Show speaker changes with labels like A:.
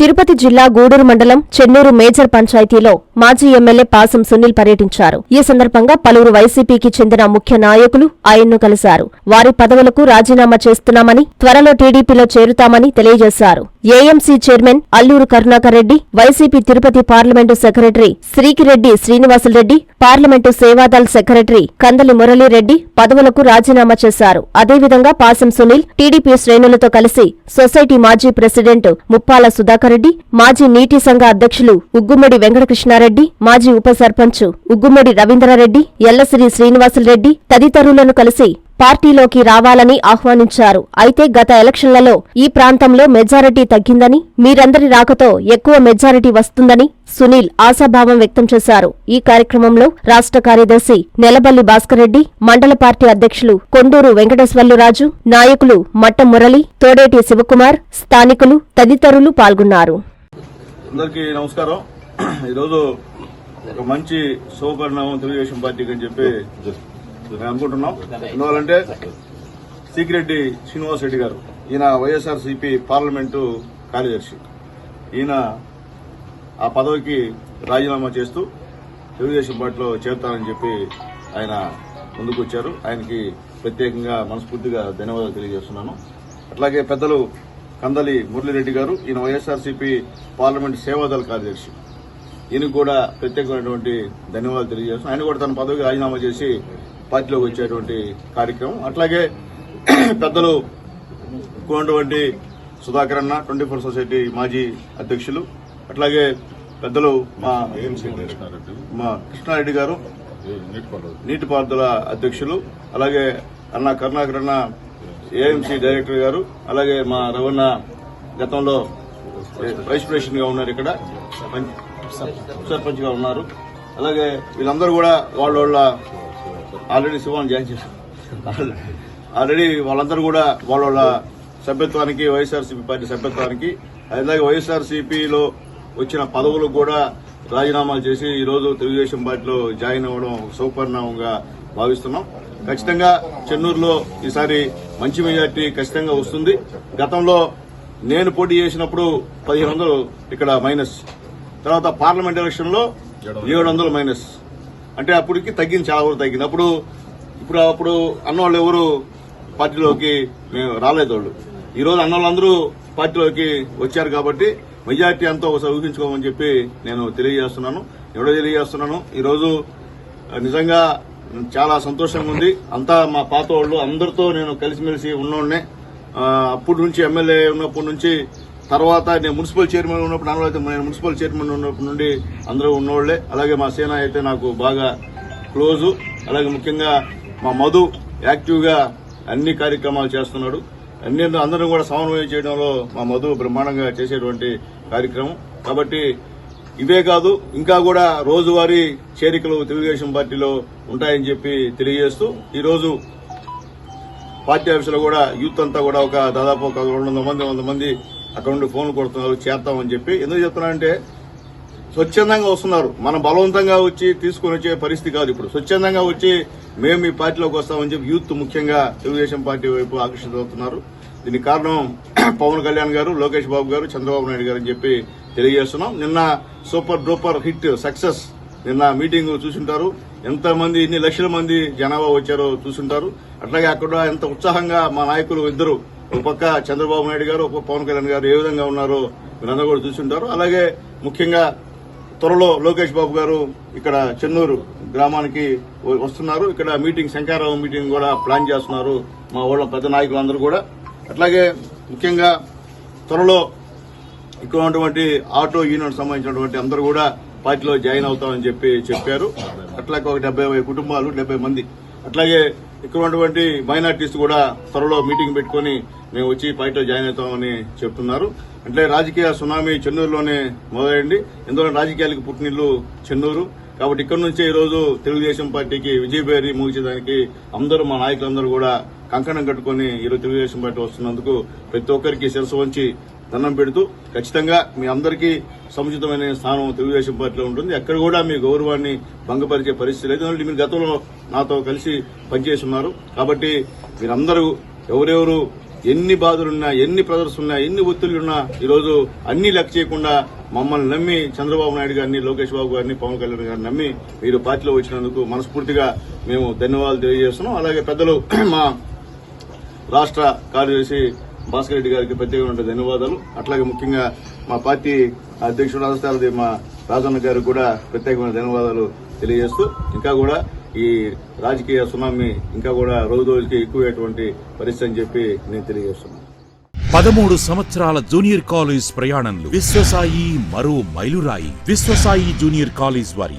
A: తిరుపతి జిల్లా గూడూరు మండలం చెన్నూరు మేజర్ పంచాయతీలో మాజీ ఎమ్మెల్యే పాసం సునీల్ పర్యటించారు. ఈ సందర్భంగా పలువురు వైసీపీకి చెందిన ముఖ్య నాయకులు ఆయన్ను కలిశారు. వారి పదవులకు రాజీనామా చేస్తున్నామని త్వరలో టీడీపీలో చేరుతామని తెలియజేశారు. AMC chairman Alluru Karunakar Reddy YCP Tirupati parliament secretary Srikireddy Srinivasulareddy parliament Sevadal secretary Kandali Muralireddy పదవులకు రాజీనామా చేశారు. అదేవిధంగా పాసం సునీల్ టీడీపీ శ్రేణులతో కలిసి సొసైటీ మాజీ ప్రెసిడెంట్ ముప్పాల సుధాకర్ రెడ్డి మాజీ నీటి సంఘ అధ్యక్షులు ఉగ్గుమడి వెంకటకృష్ణారెడ్డి మాజీ ఉప సర్పంచ్ ఉగ్గుమ్మడి రవీంద్రారెడ్డి ఎల్లసిరి శ్రీనివాసులరెడ్డి తదితరులను కలిసి పార్టీలోకి రావాలని ఆహ్వానించారు. అయితే గత ఎలక్షన్లలో ఈ ప్రాంతంలో మెజారిటీ తగ్గిందని మీరందరి రాకతో ఎక్కువ మెజారిటీ వస్తుందని సునీల్ ఆశాభావం వ్యక్తం చేశారు. ఈ కార్యక్రమంలో రాష్ట్ర కార్యదర్శి నెలబల్లి భాస్కర్ రెడ్డి మండల పార్టీ అధ్యక్షులు కొండూరు వెంకటేశ్వర్లురాజు నాయకులు మట్ట మురళి తోడేటి శివకుమార్ స్థానికులు తదితరులు పాల్గొన్నారు.
B: అందరికీ నమస్కారం. ఈరోజు ఒక మంచి శుభపరిణామం తెలుగుదేశం పార్టీకి అని చెప్పి అనుకుంటున్నాం. ఎందువల్లంటే సీకిరెడ్డి శ్రీనివాస్ రెడ్డి గారు ఈయన వైఎస్ఆర్ సిపి పార్లమెంటు కార్యదర్శి. ఈయన ఆ పదవికి రాజీనామా చేస్తూ తెలుగుదేశం పార్టీలో చేరుతానని చెప్పి ఆయన ముందుకు వచ్చారు ఆయనకి ప్రత్యేకంగా మనస్ఫూర్తిగా ధన్యవాదాలు తెలియజేస్తున్నాను. అట్లాగే పెద్దలు కందలి మురళిరెడ్డి గారు ఈయన వైఎస్ఆర్సీపీ పార్లమెంట్ సేవాదళ కార్యదర్శి. ఈయనకు కూడా ప్రత్యేకమైనటువంటి ధన్యవాదాలు తెలియజేస్తున్నాను. ఆయన కూడా తన పదవికి రాజీనామా చేసి పార్టీలోకి వచ్చేటువంటి కార్యక్రమం. అట్లాగే పెద్దలు ఉన్నటువంటి సుధాకర్ అన్న ట్వంటీ ఫోర్ సొసైటీ మాజీ అధ్యక్షులు అట్లాగే పెద్దలు మా మా కృష్ణారెడ్డి గారు నీటిపారుదల అధ్యక్షులు అలాగే అన్న కరుణాకర్ అన్న ఏఎంసీ డైరెక్టర్ గారు అలాగే మా రవణ గతంలో వైస్ ప్రెసిడెంట్గా ఉన్నారు ఇక్కడ సర్పంచ్గా ఉన్నారు. అలాగే వీళ్ళందరూ కూడా వాళ్ళ వాళ్ళ ఆల్రెడీ శివాన్ జాయిన్ చేశారు. ఆల్రెడీ వాళ్ళందరూ కూడా వాళ్ళ వాళ్ళ సభ్యత్వానికి వైఎస్ఆర్సీపీ పార్టీ సభ్యత్వానికి అలాగే వైఎస్ఆర్సీపీలో వచ్చిన పదవులకు కూడా రాజీనామాలు చేసి ఈరోజు తెలుగుదేశం పార్టీలో జాయిన్ అవ్వడం సౌపరిణామంగా భావిస్తున్నాం. ఖచ్చితంగా చెన్నూరులో ఈసారి మంచి మెజార్టీ ఖచ్చితంగా వస్తుంది. గతంలో నేను పోటీ చేసినప్పుడు పదిహేను వందలు ఇక్కడ మైనస్. తర్వాత పార్లమెంట్ ఎలక్షన్లో ఏడు వందలు మైనస్. అంటే అప్పటికి తగ్గింది చాలా వరకు తగ్గింది అప్పుడు ఇప్పుడు అప్పుడు అన్నవాళ్ళు ఎవరు పార్టీలోకి మేము రాలేదు వాళ్ళు. ఈరోజు అన్నవాళ్ళందరూ పార్టీలోకి వచ్చారు కాబట్టి మెజార్టీ అంతా ఒకసారి ఊహించుకోమని చెప్పి నేను తెలియజేస్తున్నాను. ఎవడో తెలియజేస్తున్నాను. ఈరోజు నిజంగా చాలా సంతోషంగా ఉంది. అంతా మా పాత వాళ్ళు అందరితో నేను కలిసిమెలిసి ఉన్నోడ్నే. అప్పటి నుంచి ఎమ్మెల్యే ఉన్నప్పటి నుంచి తర్వాత నేను మున్సిపల్ చైర్మన్ ఉన్నప్పుడు నాలో అయితే నేను మున్సిపల్ చైర్మన్ ఉన్నప్పటి నుండి అందరూ ఉన్నోళ్ళే అలాగే మా సేన అయితే నాకు బాగా క్లోజు. అలాగే ముఖ్యంగా మా మధు యాక్టివ్గా అన్ని కార్యక్రమాలు చేస్తున్నాడు. అన్ని అందరూ కూడా సమన్వయం చేయడంలో మా మధు బ్రహ్మాండంగా చేసేటువంటి కార్యక్రమం. కాబట్టి ఇవే కాదు ఇంకా కూడా రోజువారీ చేరికలు తెలుగుదేశం పార్టీలో ఉంటాయని చెప్పి తెలియజేస్తూ ఈరోజు పార్టీ ఆఫీసులో కూడా యూత్ అంతా కూడా ఒక దాదాపు ఒక రెండు వందల మంది వంద మంది అక్కడ నుండి ఫోన్లు కొడుతున్నారు చేస్తామని చెప్పి. ఎందుకు చెప్తున్నానంటే స్వచ్ఛందంగా వస్తున్నారు. మనం బలవంతంగా వచ్చి తీసుకుని వచ్చే పరిస్థితి కాదు ఇప్పుడు. స్వచ్ఛందంగా వచ్చి మేము ఈ పార్టీలోకి వస్తామని చెప్పి యూత్ ముఖ్యంగా తెలుగుదేశం పార్టీ వైపు ఆకర్షితవుతున్నారు దీనికి కారణం పవన్ కళ్యాణ్ గారు లోకేష్ బాబు గారు చంద్రబాబు నాయుడు గారు అని చెప్పి తెలియజేస్తున్నాం. నిన్న సూపర్ డూపర్ హిట్ సక్సెస్ నిన్న మీటింగ్ చూసుంటారు. ఎంతమంది ఇన్ని ఎన్ని లక్షల మంది జనాభా వచ్చారో చూసుంటారు. అట్లాగే అక్కడ ఎంత ఉత్సాహంగా మా నాయకులు ఇద్దరు ఒక పక్క చంద్రబాబు నాయుడు గారు ఒక పవన్ కళ్యాణ్ గారు ఏ విధంగా ఉన్నారో మీరందరూ కూడా చూసుంటారు. అలాగే ముఖ్యంగా త్వరలో లోకేష్ బాబు గారు ఇక్కడ చెన్నూరు గ్రామానికి వ- వస్తున్నారు. ఇక్కడ మీటింగ్ శంకారావు మీటింగ్ కూడా ప్లాన్ చేస్తున్నారు మా వాళ్ళ పెద్ద నాయకులందరూ కూడా. అట్లాగే ముఖ్యంగా త్వరలో ఇక్కడ ఉన్నటువంటి ఆటో యూనియన్ సంబంధించినటువంటి అందరూ కూడా పార్టీలో జాయిన్ అవుతామని చెప్పి చెప్పారు. అట్లాగే ఒక డెబ్బై కుటుంబాలు డెబ్బై మంది అట్లాగే ఇక్కడ ఉన్నటువంటి మైనార్టీస్ కూడా త్వరలో మీటింగ్ పెట్టుకుని మేము వచ్చి పార్టీలో జాయిన్ అవుతామని చెప్తున్నారు. అంటే రాజకీయ సునామీ చెన్నూరులోనే మొదలైంది. ఎందుకంటే రాజకీయాలకు పుట్టినిల్లు చెన్నూరు. కాబట్టి ఇక్కడ నుంచే ఈరోజు తెలుగుదేశం పార్టీకి విజయభేరి ముగించేదానికి అందరూ మా నాయకులందరూ కూడా కంకణం కట్టుకుని ఈరోజు తెలుగుదేశం పార్టీ వస్తున్నందుకు ప్రతి ఒక్కరికి శిరసు వంచి దండం పెడుతూ ఖచ్చితంగా మీ అందరికీ సముచితమైన స్థానం తెలుగుదేశం పార్టీలో ఉంటుంది. ఎక్కడ కూడా మీ గౌరవాన్ని భంగపరిచే పరిస్థితి లేదు. మీరు గతంలో నాతో కలిసి పనిచేసి ఉన్నారు కాబట్టి మీరందరూ ఎవరెవరు ఎన్ని బాధలున్నా ఎన్ని ప్రదర్స్ ఉన్నా ఎన్ని ఒత్తిళ్ళున్నా ఈరోజు అన్ని లెక్క చేయకుండా మమ్మల్ని నమ్మి చంద్రబాబు నాయుడు గారిని లోకేష్ బాబు గారిని పవన్ కళ్యాణ్ గారిని నమ్మి మీరు పార్టీలో వచ్చినందుకు మనస్ఫూర్తిగా మేము ధన్యవాదాలు తెలియజేస్తున్నాం. అలాగే పెద్దలు మా రాష్ట్ర కార్యదర్శి భాస్కర్ రెడ్డి గారికి ప్రత్యేకమైన ధన్యవాదాలు. అట్లాగే ముఖ్యంగా మా పార్టీ అధ్యక్షుడు రాష్ట్రాలది మా రాజన్న గారికి కూడా ప్రత్యేకమైన ధన్యవాదాలు తెలియజేస్తూ ఇంకా కూడా ఈ రాజకీయ సునామీ ఇంకా కూడా రోజు రోజుకి ఎక్కువైనటువంటి పరిస్థితి అని చెప్పి నేను తెలియజేస్తున్నాను.
C: పదమూడు సంవత్సరాల జూనియర్ కాలేజ్ ప్రయాణంలో విశ్వసాయి మరో మైలురాయి. విశ్వసాయి జూనియర్ కాలేజ్ వారి